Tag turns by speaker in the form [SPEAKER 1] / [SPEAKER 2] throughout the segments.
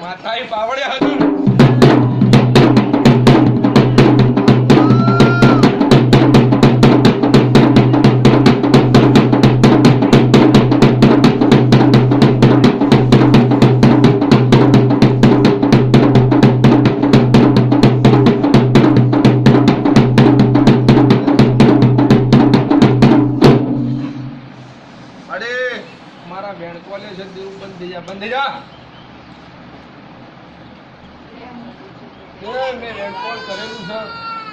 [SPEAKER 1] માથાએ પાવડ્યા હજુ. બંધ જા બંધ થઈ જા એ મેં વેણકોલ કરેલું છે.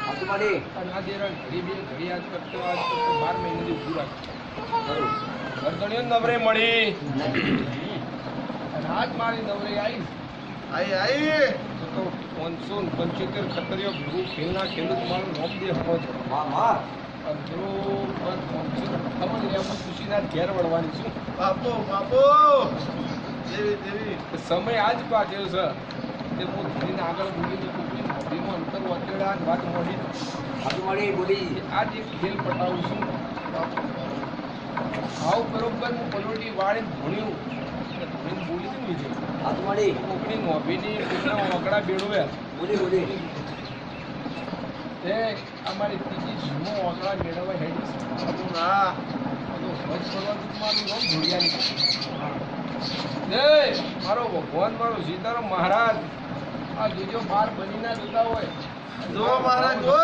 [SPEAKER 2] હાથુમાડી
[SPEAKER 1] અને આ ઘડી બે ઘડી આજ કરતો આજ કરતો બાર મહિનાથી ઊભું રાખ્યું ગરદણીઓ નવરે મળી. રાત મારી નવરે આવી
[SPEAKER 2] આઈ આઈ.
[SPEAKER 1] તો પાંચસો પંચોતેર ખતરીઓ ભેગું ખેલના ખેડૂત મારું નોમ દે હમો છે.
[SPEAKER 2] હા હા
[SPEAKER 1] ને ખુશીના ઘેર વળવાની છું.
[SPEAKER 2] બાપો બાપો.
[SPEAKER 1] સમય આજ પાક્યો છે કે હું ધીરીને આગળ બોલી કોકની ધીમો અંતર અને વાત મોડી.
[SPEAKER 2] હાથુમાડી બોલી.
[SPEAKER 1] આજ એક ખેલ પટાવું છું. આવ બરોબર હું પલોટી વાળીને ભણ્યું. ધોઈને બોલી હતી નીચે
[SPEAKER 2] હાથુમાડી
[SPEAKER 1] કોકની નોભીની કોકના ઓગળા બેડવ્યા
[SPEAKER 2] બોલી બોલી.
[SPEAKER 1] તે અમારી ત્રીજી જૂનો ઓગળા મેળવવા હેડી
[SPEAKER 2] ના
[SPEAKER 1] વચ પડવાનું મારું નામ ધોળિયાની જય મારો ભગવાન મારો સીતારામ મહારાજ. આ જોજો બાર બની ના જતા હોય.
[SPEAKER 2] જો મહારાજ જો.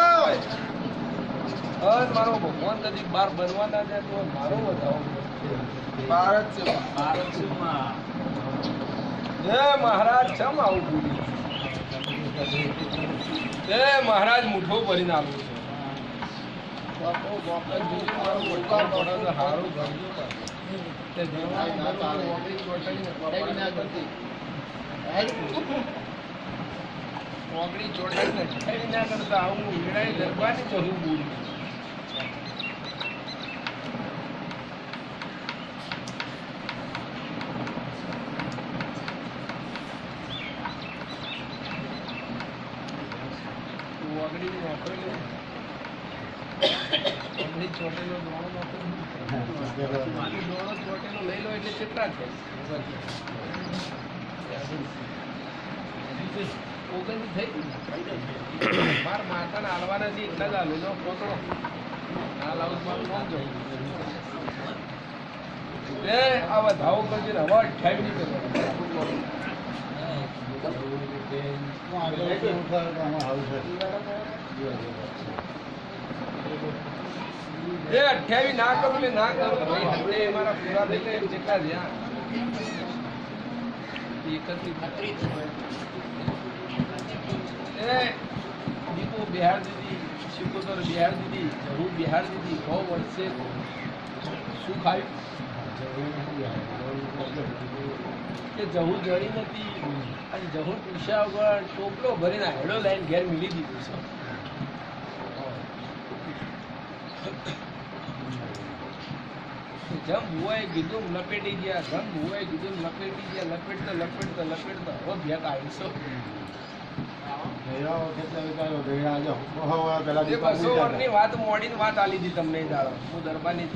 [SPEAKER 1] મારો ભગવાન કદી બાર બનવાના છે તો મારો બતાવો
[SPEAKER 2] ભારત છે.
[SPEAKER 1] ભારત છે જય મહારાજ છમ આવું બોલી જય મહારાજ મુઠ્ઠો ભરીને આવું પણ. તે દેવાય ના કરતી. આવું વીણાઈ દરબારની જરૂર બોલી ઓગળી નોકરી ચોટેલો દોણો ચોટેલો લઈ લો એટલે કેટલા છે ઓગણની થઈ ગઈ માર માતાને હાલવાના છે એટલા જ હાલો નો પોતળો હાલ આવું મારું નામ જો એ આ વધાવો કરજે હવા હવે નહીં કરવાનો એ અઠ્યાવી ના કરો એટલે ના કરો ભાઈ હમણે મારા પૂરા થઈ ગયા જેટલા એ, દીપો બિહાર દીધી શિકોતર બિહાર દીધી, જહુ બિહાર દીધી, બહુ વર્ષે શું ખાયું? કે જહુ જળી નથી અને જહુ પૂછ્યા વગર ટોપલો ભરીને હેડો લાઈન ઘેર મિલી દીધું છે. જમ હોય કીધું લપેટી ગયા જમ હોય કીધું લપેટી ગયા લપેટતા લપેટતા લપેટતા હવે ભેટ આવીશો. બસો વર્ષની વાત મોડીને વાત આલી હતી તમને દાડો. હું દરબારની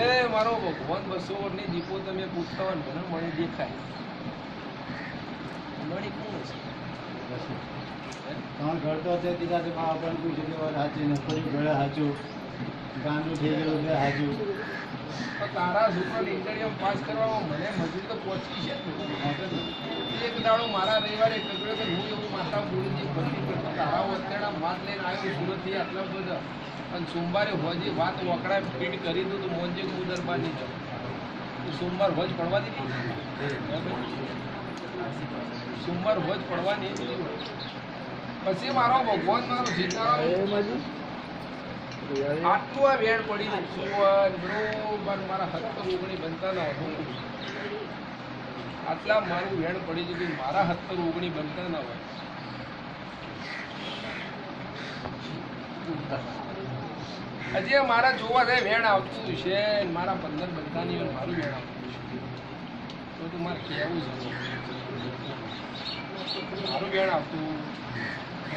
[SPEAKER 1] એ મારો ભગવાન બસો વર્ષની દીપો તમે પૂછતા હોય મને મણી દેખાય. મણી કોણ છે?
[SPEAKER 3] ત્રણ ઘર તો છે તીધા છે માં આપણને પૂછ્યું કે વાત સાચી ને ફરી ઘરે સાચું ગાંડું થઈ ગયું છે સાચું
[SPEAKER 1] તારા સુપર ઇન્ટરવ્યુ પાસ કરવામાં મને મજૂરી તો પહોંચી છે. એક દાડો મારા રવિવારે ટકડ્યો કે હું એવું માતા બોલીથી ભરતી કરતો. તારા અત્યારના માલ લઈને આવ્યો સુરતથી આટલા બધા. અને સોમવારે હોજી વાત વકડા ફીટ કરી દઉં તો મોંજે હું દરબાર નહીં જાઉં તો સોમવાર હોજ પડવા દીધી સોમવાર હોજ પડવા નહીં દીધી પછી મારો ભગવાન મારો સીતારામ આટલું આ વેણ પડી સુવન બરોબર મારા હત્તર ઓગણી બનતા ન હોય આટલા મારું વેણ પડી ગયું મારા હત્તર ઓગણી બનતા ન હોય. હજી મારા જોવા જાય વેણ આવતું છે મારા પંદર બધાની નહીં હોય ને મારું વેણ આવતું છે તો તું મારે કહેવું છે મારું વેણ આવતું.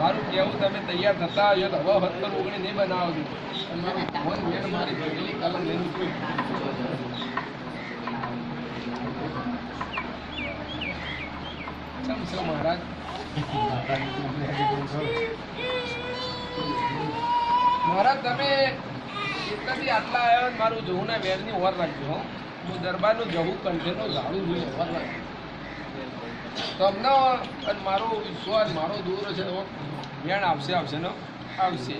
[SPEAKER 1] મારું કેવું તમે તૈયાર થતા આવ્યો તો હવે હત્તર ઓગણી નહીં બનાવજો મારું ભેગેલી કલમ. કેમ છો મહારાજ. મહારાજ તમે એટલાથી આટલા આવ્યા મારું જવું ના વેરની ઓર રાખજો હો. હું દરબારનું જવું કંઠેનો ઝાડું જોઈએ ઓર રાખજો. તમને અને મારો વિશ્વાસ મારો દૂર છે ને વેણ આવશે આવશે, ને? આવશે.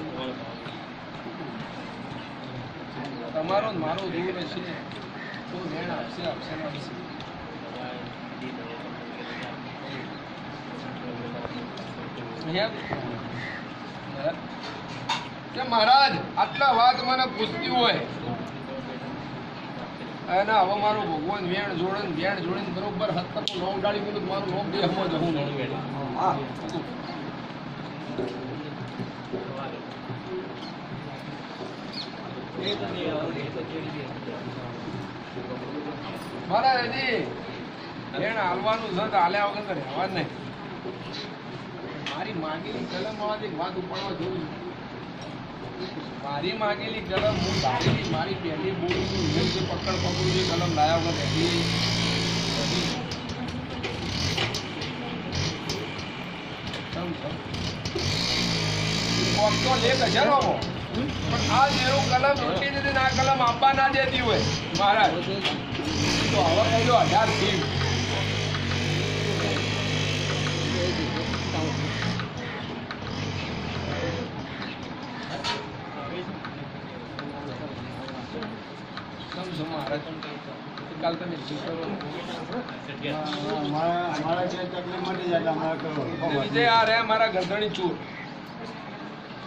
[SPEAKER 1] તમારો મારો દૂર છે તો જ્ઞાન આવશે આવશે, ને? આવશે. મહારાજ, આટલા વાત મને પૂછતી હોય. અને હવે મારું ભગવાન વેણ જોડે વેણ જોડે બરોબર હાથ પર નોમ ઉડાડી ગયું મારું નોમ બે હમો જ હું
[SPEAKER 2] હા.
[SPEAKER 1] મારા હજી વેણ હાલવાનું છે તો હાલ્યા વગર જ નહીં. મારી માગેલી કલમમાંથી વાત ઉપાડવા જોઉં છું. મારી માગેલી કલમ, હું લાવેલી મારી પહેલી બોલી હું જે જે પકડ પકડું જે કલમ લાયા વગર. કોક તો લેખ હજારો પણ આ જેવું કલમ જતી ને આ કલમ આપવા ના દેતી હોય, મહારાજ. તો હવે કહેજો હજારથી સમજો મહારાજ કાલ તમે શું કરો
[SPEAKER 3] અમારા અમારા જે તકલીફ મટી જાય એટલે અમારે કરવું
[SPEAKER 1] વિજય આ રહ્યા મારા ગરદણી ચોર.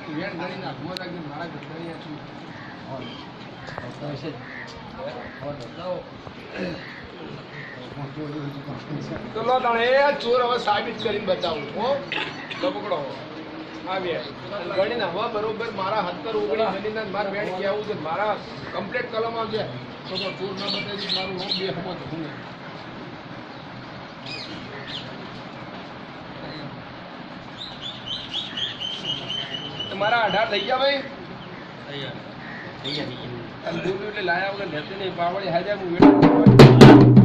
[SPEAKER 1] વેણ ગણીને નાખવા રાખીને મારા ગરદણી તો લો તાણે, એ ચોર હવે સાબિત કરીને બતાવું હો. લો પકડો. આ બે ગણીને હવે બરોબર મારા હત્તર ઓગણી ગણીને મારે બેન કહેવું છે મારા કમ્પ્લેટ કલમ આવશે તો ચોર ના બતાવી મારું નામ બે તો હું તો મારા અઢાર થઈ ગયા ભાઈ? અને દૂર એટલે લાયા વગર લેતી નહીં પાવડી હાજર હું વેણ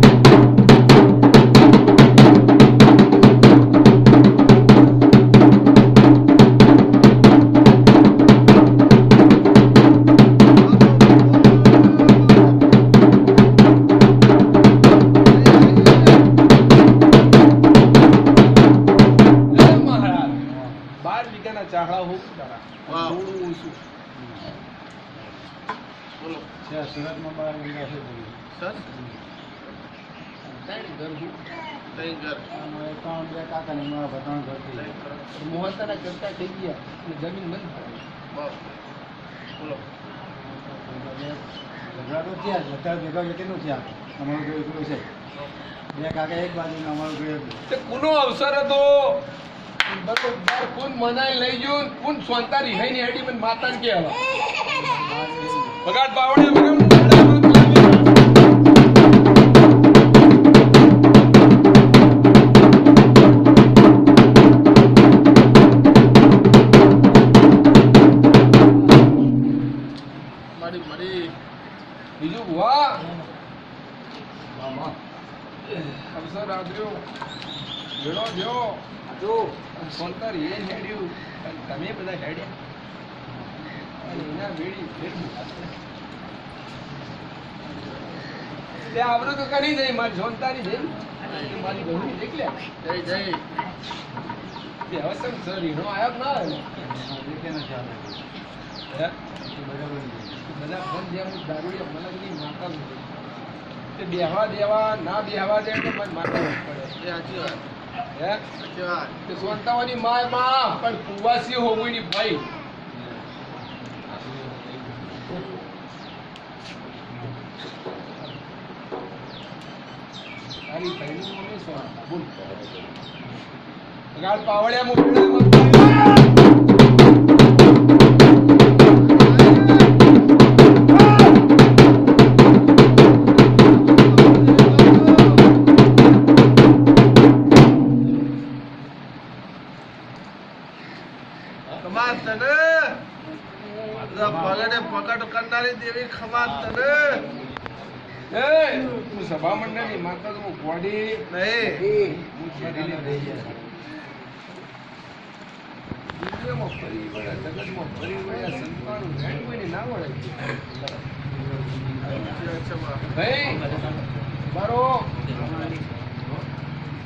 [SPEAKER 1] ચાહડા હું. બોલો.
[SPEAKER 3] છે સુરતમાં બાર વીઘા છે
[SPEAKER 2] સર
[SPEAKER 1] ત્રણ ઘર હું.
[SPEAKER 2] તઈ ઘર.
[SPEAKER 3] ત્રણ બે કાકા ને મારા ભાઈ ઘર થઈ ગયા.
[SPEAKER 1] કરતા થઈ ગયા અને જમીન બંધ.
[SPEAKER 2] બાપ બોલો.
[SPEAKER 3] ઝઘડા તો થયા. અત્યારે ભેગા કેટલું થયા. અમારું એકલું છે. બે કાકા એક બાજુ અમારું
[SPEAKER 1] તે કુનો અવસર હતો. કોણ મનાઈ લઈ ગયું ને કોણ સોનતા રિહાઈ ની હેડી મને માતા ને કે હવે બગાડ પાવડે બગાડ તે આવડું તો કરી દઈ મારી સોનતાની જઈ મારી ઘરની દેખ લે
[SPEAKER 2] જય જય.
[SPEAKER 1] તે હવે તમે સર રીણો આયો ના
[SPEAKER 3] આવે.
[SPEAKER 1] બધા ફોન જેમ દારૂડિયા મલકની માતા તે બેહવા દેવા ના બેહવા દે તો મને માતા પડે
[SPEAKER 2] એ સાચી વાત.
[SPEAKER 1] હે? સોનતાવાની માયમાં પણ કુવાસી હોવીની ભાઈ. તારી ભાઈનું નામ શું? બોલ. ગાળ પાવડિયામાં ઉડાડે
[SPEAKER 2] નહીં.
[SPEAKER 1] દુનિયામાં ફરી વળ્યા, જગતમાં ફરી વળ્યા, સંતાનું રેણ કોઈને ના વળે. ભાઈ, મારો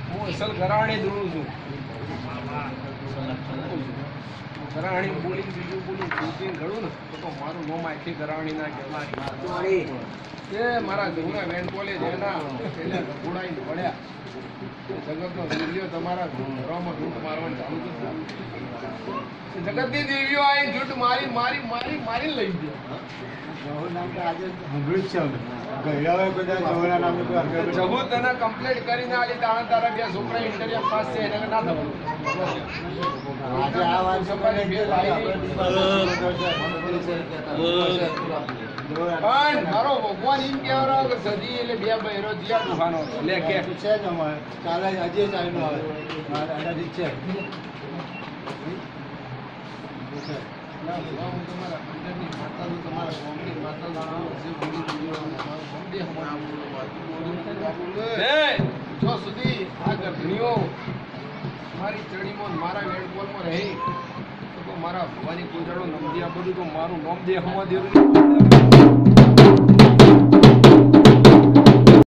[SPEAKER 1] હું અસલ ઘરાણી દોડું છું ઘરાણી બોલી બીજું બોલું ચૂંટીને ઘડું ને તો તો મારું નોમ આખી ઘરાણી ના કહેવાય. એ મારા જૂના વેન કોલેજ એના એટલે ઘોડાઈને પડ્યા જગતનો દેવીઓ તમારા ઘરોમાં લૂંટ મારવાનું ચાલુ કરતા જગતની દેવીઓ આવી જૂઠ મારી મારી મારી મારી લઈ ગયો.
[SPEAKER 3] નામ તો આજે સાંભળ્યું છે
[SPEAKER 1] તને કમ્પ્લેટ કરીને આલી તાણા તારા બે છોકરા ઇન્ટરવ્યુ પાસ છે એને ના થવાનું
[SPEAKER 3] આજે આ વાત
[SPEAKER 1] સંભાળી બે ભાઈ પણ મારો ભગવાન એમ કહેવાનો કે સદી એટલે બે બહેરો દિયા ડુહાનો લે કે
[SPEAKER 3] છે જ અમારે. કાલે આજે આવીને આવે. છે.
[SPEAKER 1] સુધી આ ગર્ભણીઓ મારી ચડીમાં મારા વેડબોલમાં રહી મારા ભવાની કુંજળો નમદી આ બધું તો મારું નામ દે હમણાં દેવું